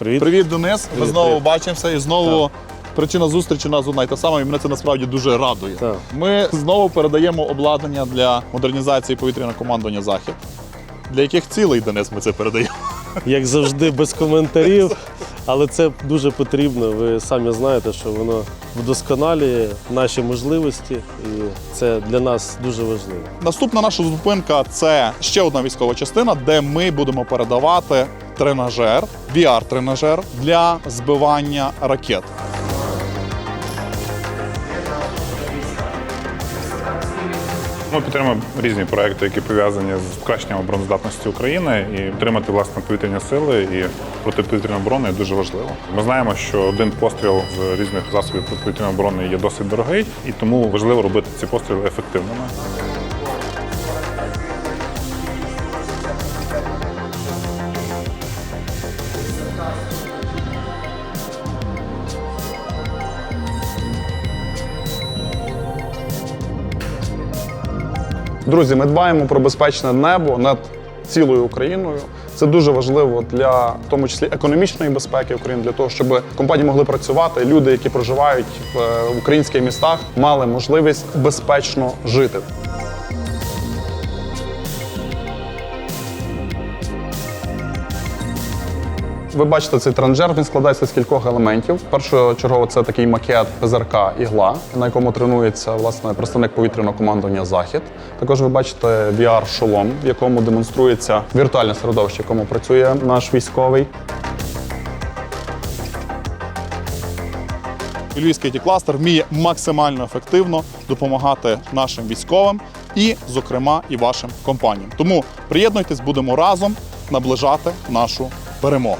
Привіт. Привіт, Денис. Ми Привіт, знову привіт. бачимося і знову. Так. Причина зустрічі у нас одна й та сама, і мене це насправді дуже радує. Так. Ми знову передаємо обладнання для модернізації повітряного командування Захід. Для яких цілей, Денис, ми це передаємо? Як завжди, без коментарів, але це дуже потрібно. Ви самі знаєте, що воно вдосконалює наші можливості, і це для нас дуже важливо. Наступна наша зупинка це ще одна військова частина, де ми будемо передавати тренажер, VR-тренажер для збивання ракет. Ми підтримуємо різні проекти, які пов'язані з покращенням обороноздатності України і підтримати власне повітряні сили і протиповітряної оборони є дуже важливо. Ми знаємо, що один постріл з різних засобів протиповітряної оборони є досить дорогий, і тому важливо робити ці постріли ефективними. Друзі, ми дбаємо про безпечне небо над цілою Україною. Це дуже важливо для в тому числі економічної безпеки України, для того, щоб компанії могли працювати. Люди, які проживають в е, українських містах, мали можливість безпечно жити. Ви бачите цей транжер, він складається з кількох елементів. Першочергово це такий макет ПЗРК ігла, на якому тренується власне представник повітряного командування Захід. Також ви бачите VR-шолом, в якому демонструється віртуальне середовище, в якому працює наш військовий. Львівський кластер вміє максимально ефективно допомагати нашим військовим і, зокрема, і вашим компаніям. Тому приєднуйтесь, будемо разом наближати нашу перемогу.